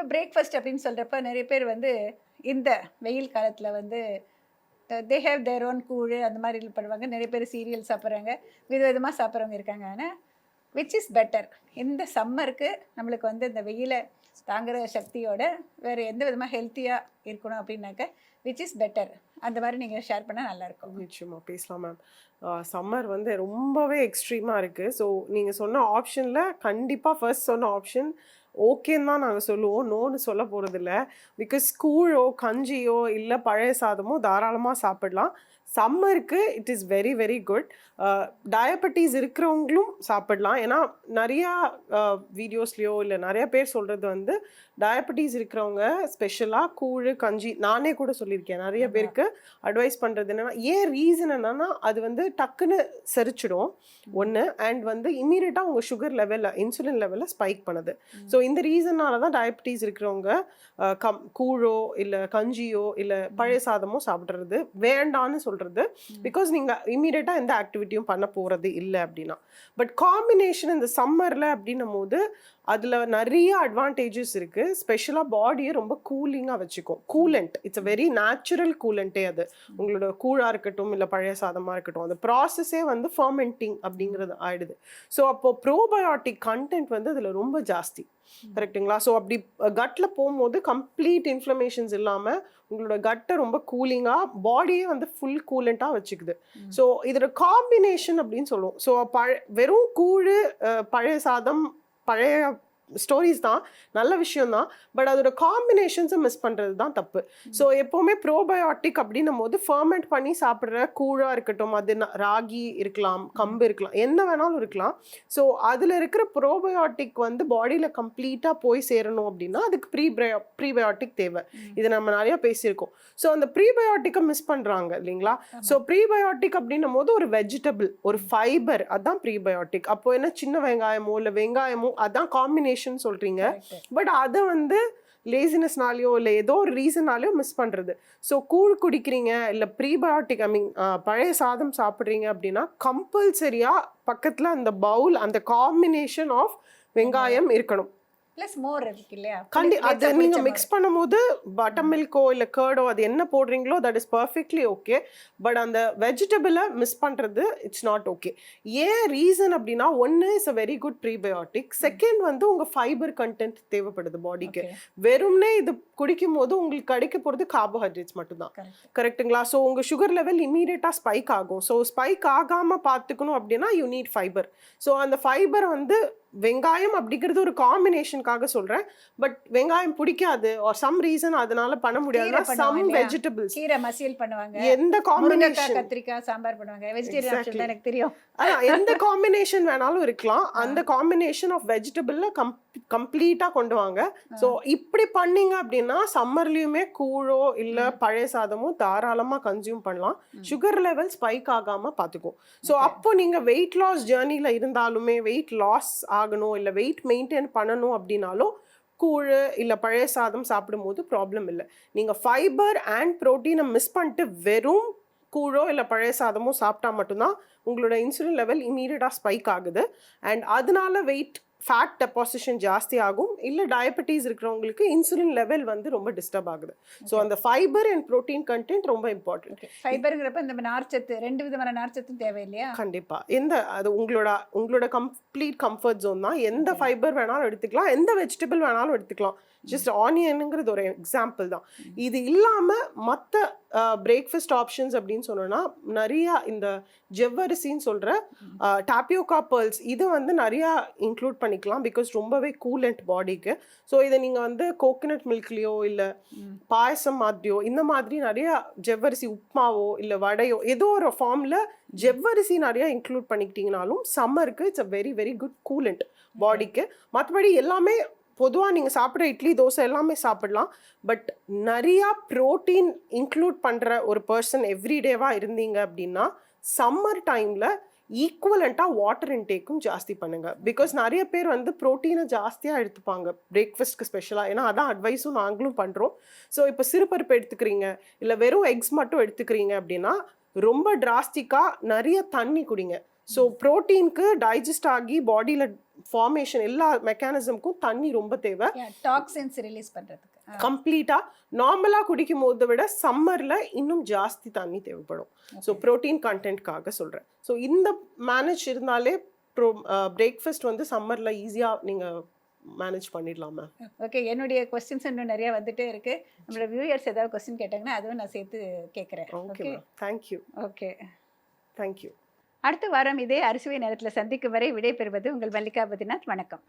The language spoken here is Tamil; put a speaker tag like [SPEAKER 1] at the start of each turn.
[SPEAKER 1] இப்போ பிரேக்ஃபாஸ்ட் அப்படின்னு சொல்கிறப்ப நிறைய பேர் வந்து இந்த வெயில் காலத்தில் வந்து தே ஹேவ் தேர் ஓன் கூழ் அந்த மாதிரி பண்ணுவாங்க. நிறைய பேர் சீரியல் சாப்பிட்றாங்க. விதவிதமாக சாப்பிட்றவங்க இருக்காங்க. ஆனால் விச் இஸ் பெட்டர் இந்த சம்மருக்கு நம்மளுக்கு வந்து இந்த வெயிலை தாங்குற சக்தியோட வேறு எந்த விதமாக ஹெல்த்தியாக இருக்கணும் அப்படின்னாக்க விச் இஸ் பெட்டர் அந்த மாதிரி நீங்கள் ஷேர் பண்ணால் நல்லாயிருக்கும்
[SPEAKER 2] நிச்சயமாக பேசலாம் மேம் சம்மர் வந்து ரொம்பவே எக்ஸ்ட்ரீமாக இருக்குது ஸோ நீங்கள் சொன்ன ஆப்ஷனில் கண்டிப்பாக ஃபர்ஸ்ட் சொன்ன ஆப்ஷன் ஓகேன்னு தான் நாங்கள் சொல்லுவோம். நோன்னு சொல்ல போகிறதில்ல பிகாஸ் கூழோ கஞ்சியோ இல்லை பழைய சாதமோ தாராளமாக சாப்பிடலாம். சம்மருக்கு it is very very good diabetes இருக்கிறவங்களும் சாப்பிடலாம். ஏன்னா நிறையா வீடியோஸ்லேயோ இல்லை நிறைய பேர் சொல்கிறது வந்து டயபெட்டிஸ் இருக்கிறவங்க ஸ்பெஷலாக கூழ் கஞ்சி நானே கூட சொல்லியிருக்கேன். நிறைய பேருக்கு அட்வைஸ் பண்ணுறது என்னென்னா ஏன் ரீசன் என்னன்னா அது வந்து டக்குன்னு செரிச்சிடும். ஒன்று அண்ட் வந்து இம்மீடியட்டாக உங்கள் சுகர் லெவலில் இன்சுலின் லெவலில் ஸ்பைக் பண்ணுது. ஸோ இந்த ரீசனால தான் டயபெட்டிஸ் இருக்கிறவங்க கம் கூழோ இல்லை கஞ்சியோ இல்லை பழைய சாதமோ சாப்பிட்றது வேண்டான்னு சொல்கிறது பிகாஸ் நீங்கள் இம்மீடியட்டாக எந்த ஆக்டிவிட்டியும் பண்ண போகிறது இல்லை அப்படின்னா. பட் காம்பினேஷன் இந்த சம்மரில் அப்படின்னும் போது அதில் நிறைய அட்வான்டேஜஸ் இருக்குது ஸ்பெஷலாக பாடியை ரொம்ப கூலிங்காக வச்சுக்கும். Coolant it's a very natural கூலண்ட்டே அது. உங்களோட கூழாக இருக்கட்டும் இல்லை பழைய சாதமாக இருக்கட்டும். அந்த ப்ராசஸே வந்து ஃபர்மெண்டிங் அப்படிங்கிறது ஆயிடுது. ஸோ அப்போ ப்ரோபயோட்டிக் கண்டென்ட் வந்து அதில் ரொம்ப ஜாஸ்தி. கரெக்ட்டுங்களா ஸோ அப்படி கட்டில் போகும்போது கம்ப்ளீட் இன்ஃப்ளமேஷன்ஸ் இல்லாமல் உங்களோட கட்டை ரொம்ப கூலிங்காக பாடியே வந்து ஃபுல் கூலண்ட்டாக வச்சுக்குது. ஸோ இதோட காம்பினேஷன் அப்படின்னு சொல்லுவோம். ஸோ பழ வெறும் கூழ் பழைய சாதம் பழைய ஸ்டோரிஸ் தான் நல்ல விஷயம் தான் பட் அதோட காம்பினேஷன்ஸை மிஸ் பண்ணுறது தான் தப்பு. ஸோ எப்போவுமே ப்ரோபயோட்டிக் அப்படின்னும் போது ஃபர்மெண்ட் பண்ணி சாப்பிட்ற கூழாக இருக்கட்டும் அது ராகி இருக்கலாம் கம்பு இருக்கலாம் என்ன வேணாலும் இருக்கலாம். ஸோ அதில் இருக்கிற ப்ரோபயோட்டிக் வந்து பாடியில் கம்ப்ளீட்டாக போய் சேரணும் அப்படின்னா அதுக்கு ப்ரீ ப்ரீபயோட்டிக் தேவை. இது நம்ம நிறையா பேசியிருக்கோம். ஸோ அந்த ப்ரீபயோட்டிக்கை மிஸ் பண்ணுறாங்க இல்லைங்களா? ஸோ ப்ரீபயோட்டிக் அப்படின்னும் போது ஒரு வெஜிடபிள் ஒரு ஃபைபர் அதான் ப்ரீபயோட்டிக் அப்போ என்ன? சின்ன வெங்காயமோ இல்லை வெங்காயமோ அதான் காம்பினேஷன் சொல்கிறீங்க பட் அதை வந்து லேசினஸ்னாலேயோ இல்லை ஏதோ ஒரு ரீசனாலேயோ மிஸ் பண்ணுறது ஸோ கூழ் குடிக்கிறீங்க இல்லை ப்ரீபயோட்டிக் ஐ மீன் பழைய சாதம் சாப்பிட்றீங்க அப்படின்னா கம்பல்சரியாக பக்கத்தில் அந்த பவுல் அந்த காம்பினேஷன் ஆஃப் வெங்காயம். இருக்கணும்.
[SPEAKER 1] ப்ளஸ் மோர் இருக்கு இல்லையா?
[SPEAKER 2] கண்டி அதை நீங்கள். மிக்ஸ் பண்ணும்போது பட்டர் மில்கோ இல்லை கேர்டோ அது என்ன போடுறீங்களோ that is perfectly okay but அந்த வெஜிடபிளை மிஸ் பண்ணுறது இட்ஸ் நாட் ஓகே ஏன் ரீசன் அப்படின்னா ஒன்று is a very good prebiotic second வந்து உங்கள் ஃபைபர் கண்டென்ட் தேவைப்படுது பாடிக்கு. வெறும்னே இது குடிக்கும் போது உங்களுக்கு கிடைக்க போகிறது கார்போஹைட்ரேட்ஸ் மட்டும்தான். கரெக்ட்டுங்களா ஸோ உங்கள் சுகர் லெவல் இமீடியட்டாக ஸ்பைக் ஆகும். ஸோ ஸ்பைக் ஆகாமல் பார்த்துக்கணும் அப்படின்னா யூ நீட் ஃபைபர் ஸோ அந்த ஃபைபர் வந்து வெங்காயம் அப்படிங்கிறது ஒரு காம்பினேஷனுக்காக சொல்கிறேன் பட் வெங்காயம் பிடிக்காது ஆர் சம் ரீசன் அதனால பண்ண முடியாதுன்னா
[SPEAKER 1] கீரை
[SPEAKER 2] சம்? வெஜிடபிள்ஸ்
[SPEAKER 1] கீரை மசியல் பண்ணுவாங்க.
[SPEAKER 2] எந்த காம்பினேஷன்
[SPEAKER 1] கத்திரிக்காய் சாம்பார் பண்ணுவாங்க. வெஜிடேரியன். ஆப்ஷன் எனக்கு தெரியும்.
[SPEAKER 2] எந்த காம்பினேஷன் வேணாலும் இருக்கலாம். அந்த காம்பினேஷன் ஆஃப் வெஜிடபிள்ல கம் கம்ப்ளீட்டாக கொண்டு வாங்க. ஸோ இப்படி பண்ணீங்க அப்படின்னா சம்மர்லேயுமே கூழோ இல்லை பழைய சாதமோ தாராளமாக கன்சியூம் பண்ணலாம். சுகர் லெவல் ஸ்பைக் ஆகாமல் பார்த்துக்கும் ஸோ அப்போ நீங்கள் வெயிட் லாஸ் ஜேர்னியில் இருந்தாலுமே வெயிட் லாஸ் ஆகணும் இல்லை வெயிட் மெயின்டைன் பண்ணணும் அப்படின்னாலும் கூழ் இல்லை பழைய சாதம் சாப்பிடும்போது ப்ராப்ளம் இல்லை. நீங்கள் ஃபைபர் அண்ட் ப்ரோட்டீனை மிஸ் பண்ணிட்டு வெறும் கூழோ இல்லை பழைய சாதமோ சாப்பிட்டா மட்டும்தான் உங்களோட இன்சுலின் லெவல் இமீடியட்டாக ஸ்பைக் ஆகுது. அண்ட் அதனால வெயிட் ஃபேட் டெபாசிஷன் ஜாஸ்தி ஆகும். இல்லை டயபெட்டிஸ் இருக்கிறவங்களுக்கு இன்சுலின் லெவல் வந்து ரொம்ப டிஸ்டர்ப் ஆகுது. ஸோ அந்த ஃபைபர் அண்ட் ப்ரோட்டீன் கண்டென்ட் ரொம்ப இம்பார்ட்டன்ட்
[SPEAKER 1] ஃபைபருங்கிறப்ப இந்த நார்ச்சத்து ரெண்டு விதமான நார்ச்சத்தும் தேவை இல்லையா
[SPEAKER 2] கண்டிப்பா. எந்த அது உங்களோட உங்களோட கம்ப்ளீட் கம்ஃபர்ட் ஜோன் தான். எந்த ஃபைபர் வேணாலும் எடுத்துக்கலாம். எந்த வெஜிடபிள் வேணாலும் எடுத்துக்கலாம். ஜஸ்ட் ஆனியனுங்கிறது ஒரு எக்ஸாம்பிள் தான். இது இல்லாமல் மற்ற பிரேக்ஃபாஸ்ட் ஆப்ஷன்ஸ் அப்படின்னு சொன்னோன்னா நிறையா இந்த ஜவ்வரிசின்னு சொல்கிற டாப்பியோகா pearls இது வந்து நிறையா இன்க்ளூட் பண்ணிக்கலாம் பிகாஸ் ரொம்பவே கூலண்ட் பாடிக்கு ஸோ இதை நீங்கள் வந்து கோகனட் மில்க்லேயோ இல்லை பாயசம் மாதிரியோ இந்த மாதிரி நிறையா ஜவ்வரிசி உப்மாவோ இல்லை வடையோ ஏதோ ஒரு ஃபார்மில் ஜவ்வரிசி நிறையா இன்க்ளூட் பண்ணிக்கிட்டீங்கனாலும் சம்மருக்கு it's a very very good coolant பாடிக்கு மற்றபடி எல்லாமே பொதுவாக நீங்கள் சாப்பிட்ற இட்லி தோசை எல்லாமே சாப்பிடலாம். பட் நிறையா ப்ரோட்டீன் இன்க்ளூட் பண்ணுற ஒரு பர்சன் எவ்ரிடேவாக இருந்தீங்க அப்படின்னா சம்மர் டைமில் ஈக்குவலண்ட்டாக வாட்டர் இன்டேக்கும் ஜாஸ்தி பண்ணுங்க. பிகாஸ் நிறைய பேர் வந்து ப்ரோட்டீனை ஜாஸ்தியாக எடுத்துப்பாங்க. பிரேக்ஃபாஸ்ட்க்கு ஸ்பெஷலாக ஏன்னா அதான் அட்வைஸும் நாங்களும் பண்ணுறோம் ஸோ இப்போ சிறுபருப்பு எடுத்துக்கிறீங்க இல்லை வெறும் எக்ஸ் மட்டும் எடுத்துக்கிறீங்க அப்படின்னா ரொம்ப டிராஸ்டிக்காக நிறைய தண்ணி குடிங்க. ஸோ ப்ரோட்டீனுக்கு டைஜஸ்ட் ஆகி பாடியில் ஃபார்மேஷன் எல்லா மெக்கானிசம்க்கும் தண்ணி ரொம்ப தேவை.
[SPEAKER 1] டாக்ஸின்ஸ் ரிலீஸ் பண்ணுறதுக்கு
[SPEAKER 2] கம்ப்ளீட்டாக நார்மலாக குடிக்கும் போதை விட சம்மரில் இன்னும் ஜாஸ்தி தண்ணி தேவைப்படும். ஸோ ப்ரோட்டீன் கண்டென்ட்காக சொல்கிறேன் ஸோ இந்த மேனேஜ் இருந்தாலே ப்ரோ பிரேக்ஃபாஸ்ட் வந்து சம்மரில் ஈஸியாக நீங்கள் மேனேஜ் பண்ணிடலாம் மேம்
[SPEAKER 1] ஓகே என்னுடைய கொஸ்டின்ஸ் இன்னும் நிறைய வந்துட்டே இருக்கு. நம்மளோட வியூயர்ஸ் ஏதாவது கொஸ்டின் கேட்டாங்கன்னா அதுவும் நான் சேர்த்து கேட்குறேன் okay
[SPEAKER 2] ma'am thank you
[SPEAKER 1] okay
[SPEAKER 2] thank you
[SPEAKER 1] அடுத்த வாரம் இதே அரிசுவை நேரத்தில் சந்திக்கும் வரை விடை பெறுவது உங்கள் மல்லிகா பத்ரிநாத். வணக்கம்.